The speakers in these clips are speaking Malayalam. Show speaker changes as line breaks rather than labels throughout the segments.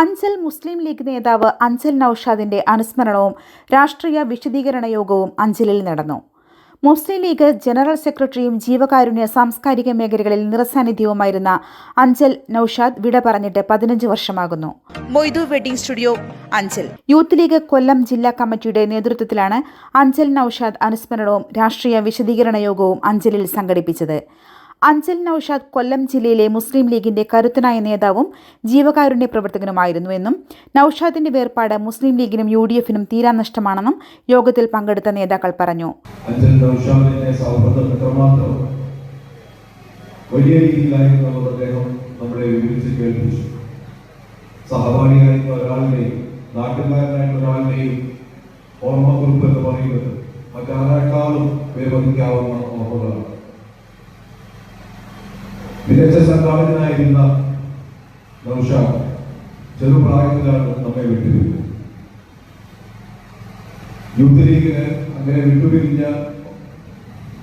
അഞ്ചൽ മുസ്ലിം ലീഗ് നേതാവ് അൻസൽ നൌഷാദിന്റെ അനുസ്മരണവും രാഷ്ട്രീയ വിശദീകരണ യോഗവും അഞ്ചലിൽ നടന്നു. മുസ്ലിം ലീഗ് ജനറൽ സെക്രട്ടറിയും ജീവകാരുണ്യ സാംസ്കാരിക മേഖലകളിൽ നിറസാന്നിധ്യവുമായിരുന്ന അഞ്ചൽ നൌഷാദ് വിട പറഞ്ഞിട്ട് പതിനഞ്ച് വർഷമാകുന്നു. Moidu wedding studio Anchal. Youth league Kollam ജില്ലാ കമ്മിറ്റിയുടെ നേതൃത്വത്തിലാണ് അഞ്ചൽ നൌഷാദ് അനുസ്മരണവും രാഷ്ട്രീയ വിശദീകരണ യോഗവും അഞ്ചലിൽ സംഘടിപ്പിച്ചത്. അഞ്ചൽ നൌഷാദ് കൊല്ലം ജില്ലയിലെ മുസ്ലിം ലീഗിന്റെ കരുത്തനായ നേതാവും ജീവകാരുണ്യ പ്രവർത്തകനുമായിരുന്നുവെന്നും നൌഷാദിന്റെ വേർപാട് മുസ്ലിം ലീഗിനും യു ഡി എഫിനും തീരാ നഷ്ടമാണെന്നും യോഗത്തിൽ പങ്കെടുത്ത നേതാക്കൾ പറഞ്ഞു.
നമ്മളെ ഓർമ്മക്കുറിപ്പ് എന്ന് പറയുന്നത് മറ്റാരെക്കാളും വിലമതിക്കാവുന്ന ഓർമ്മകളാണ് മികച്ച സംഘാടകനായിരുന്ന നൗഷാദ് ചെറുപ്രായത്തിലാണ് നമ്മെ വിട്ടുപിരിഞ്ഞത് യൂത്ത് ലീഗിന് അങ്ങനെ വിട്ടുപിരിഞ്ഞ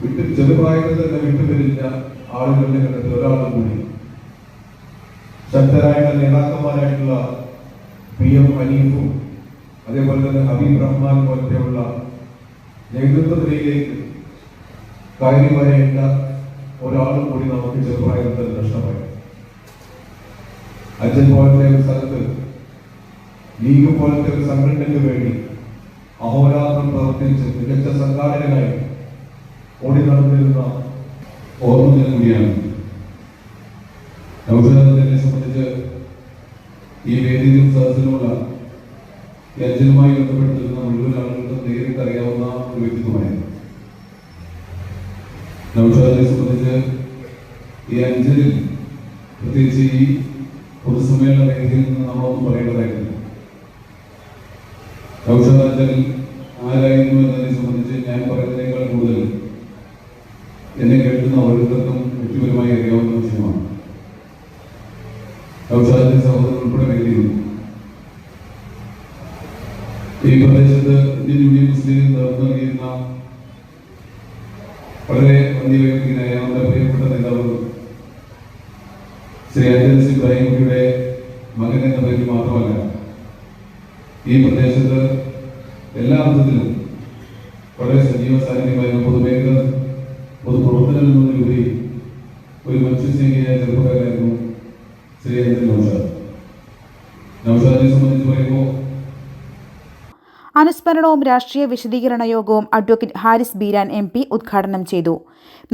വിട്ടു ചെറുപ്രായത്തിൽ തന്നെ വിട്ടുപിരിഞ്ഞ ആളുകളുടെ കണ്ടത്തിൽ ഒരാളും കൂടി. ശക്തരായിട്ടുള്ള നേതാക്കന്മാരായിട്ടുള്ള പി എം അതേപോലെ തന്നെ ഹബീബ് റഹ്മാൻ പോലത്തെയുള്ള നേതൃത്വ നിലയിലേക്ക് കയറി വരേണ്ട ഒരാളും കൂടി നമുക്ക് ചെറുപ്രായത്തിൽ നഷ്ടമായി അച്ഛൻ പോലത്തെ ഒരു സ്ഥലത്ത് ലീഗ് പോലത്തെ ഒരു സംഘടനയ്ക്ക് വേണ്ടി അഹോരാത്രം പ്രവർത്തിച്ച് മികച്ച സംഘാടകനായി ഓടി നടന്നിരുന്ന ഓർമ്മ കൂടിയാണ്. നൗഷാദിനെ സംബന്ധിച്ച് ഈ വേദിയിലും സദസ്സിലുമുള്ള ഈ അച്ഛനുമായി ബന്ധപ്പെട്ടിരുന്ന മുഴുവൻ ആളുകൾക്കും നേരിട്ട് അറിയാവുന്ന ഒരു വ്യക്തിത്വമായിരുന്നു നൗഷാദിനെ സംബന്ധിച്ച് ഈ അഞ്ചലിൽ പ്രത്യേകിച്ച് ഈ പൊതുസമ്മേളന വേദിയിൽ നിന്ന് നമ്മളൊന്നും പറയേണ്ടതായിരുന്നു ഔഷധാഞ്ചലിൽ ആരായിരുന്നു എന്നതിനെ സംബന്ധിച്ച് ഞാൻ പറയുന്നതിനേക്കാൾ കൂടുതൽ എന്നെ കേൾക്കുന്ന ഓരോരുത്തർക്കും വ്യക്തിപരമായി അറിയാവുന്ന വിഷയമാണ്. ഔഷധാന്റെ സഹോദരൻ ഉൾപ്പെടെ വേദിയിരുന്നു ഈ പ്രദേശത്ത് ഇന്ത്യൻ യൂണിയൻ മുസ്ലിം നേതൃത്വം നൽകിയിരുന്ന വളരെ വന്യവ്യക്തിനായ നമ്മുടെ പ്രിയപ്പെട്ട നേതാവ് ശ്രീ അജയ് ഇബ്രാഹിംകുട്ടിയുടെ മകൻ എന്ന പേരിൽ മാത്രമല്ല ഈ പ്രദേശത്ത് എല്ലാ അർത്ഥത്തിലും വളരെ സജീവ സാന്നിധ്യമായിരുന്ന. പൊതുമേഖല പൊതുപ്രവർത്തനം എന്നതിലുപരി ഒരു മനുഷ്യസ്നേഹിയായ ചെറുപ്പക്കാരായിരുന്നു ശ്രീ അജിത് നൌഷാദ്. നൌഷാദിനെ സംബന്ധിച്ച് പറയുമ്പോൾ
അനുസ്മരണവും രാഷ്ട്രീയ വിശദീകരണ യോഗവും advocate Haris Beeran M P ഉദ്ഘാടനം ചെയ്തു.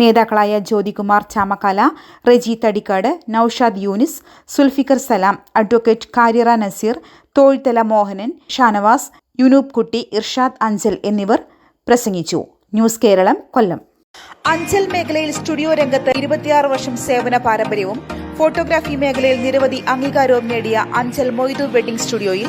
നേതാക്കളായ ജ്യോതികുമാർ ചാമക്കാല റെജി തടിക്കാട് നൌഷാദ് യൂനിസ് സുൽഫിക്കർ സലാം അഡ്വക്കേറ്റ് കാരിറ നസീർ തോഴ്ത്തല മോഹനൻ ഷാനവാസ് യുനൂബ് കുട്ടി ഇർഷാദ് അഞ്ചൽ എന്നിവർ പ്രസംഗിച്ചു. ന്യൂസ് കേരളം കൊല്ലം. അഞ്ചൽ മേഖലയിൽ സ്റ്റുഡിയോ രംഗത്ത് ഇരുപത്തിയാറ് വർഷം സേവന പാരമ്പര്യവും ഫോട്ടോഗ്രാഫി മേഖലയിൽ നിരവധി അംഗീകാരവും നേടിയ അഞ്ചൽ മൊയ്തു വെഡിംഗ് സ്റ്റുഡിയോയിൽ